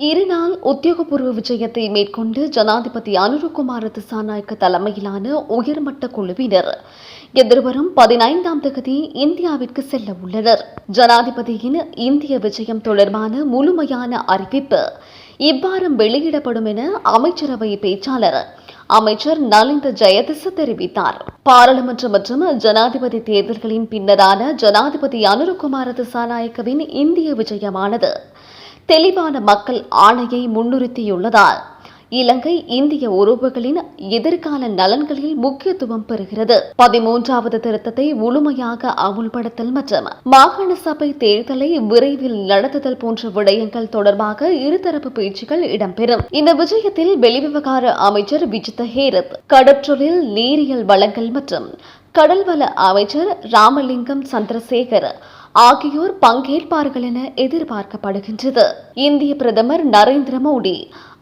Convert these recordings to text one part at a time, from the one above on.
இருநாள் உத்தியோகபூர்வ விஜயத்தை மேற்கொண்டு ஜனாதிபதி அனுருகுமார திசாநாயக்க தலைமையிலான உயர்மட்ட குழுவினர் எதிர்வரும் பதினைந்தாம் தேதி இந்தியாவிற்கு செல்ல உள்ளனர். ஜனாதிபதியின் இந்திய விஜயம் தொடர்பான முழுமையான அறிவிப்பு இவ்வாரம் வெளியிடப்படும் என அமைச்சரவை பேச்சாளர் அமைச்சர் நலிந்த ஜெயதிச தெரிவித்தார். பாராளுமன்ற மற்றும் ஜனாதிபதி தேர்தல்களின் பின்னரான ஜனாதிபதி அனுருகுமார திசாநாயக்கவின் இந்திய விஜயமானது தெளிவான மக்கள் ஆணையை முன்னிறுத்தியுள்ளதால் இலங்கை இந்திய உறவுகளின் எதிர்கால நலன்களில் முக்கியத்துவம் பெறுகிறது. பதிமூன்றாவது திருத்தத்தை முழுமையாக அமுல்படுத்தல் மற்றும் மாகாண சபை தேர்தலை விரைவில் நடத்துதல் போன்ற விடயங்கள் தொடர்பாக இருதரப்பு பேச்சுகள் இடம்பெறும். இந்த விஜயத்தில் வெளிவிவகார அமைச்சர் விஜித ஹேரத் கடற்றொழில் நீரியல் வளங்கள் மற்றும் கடல்வள அமைச்சர் ராமலிங்கம் சந்திரசேகர் ஆகியோர் பங்கேற்பார்கள் என எதிர்பார்க்கப்படுகின்றது. இந்திய பிரதமர் நரேந்திர மோடி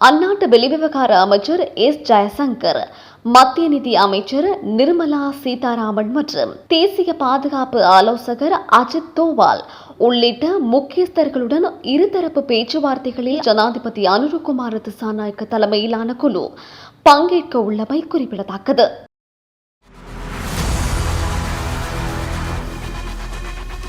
அந்நாட்டு வெளிவிவகார அமைச்சர் எஸ் ஜெயசங்கர் மத்திய நிதி அமைச்சர் நிர்மலா சீதாராமன் மற்றும் தேசிய பாதுகாப்பு ஆலோசகர் அஜித் தோவால் உள்ளிட்ட முக்கியஸ்தர்களுடன் இருதரப்பு பேச்சுவார்த்தைகளில் ஜனாதிபதி அனுருகுமார் திசாநாயக்க தலைமையிலான குழு பங்கேற்க உள்ளமை குறிப்பிடத்தக்கது.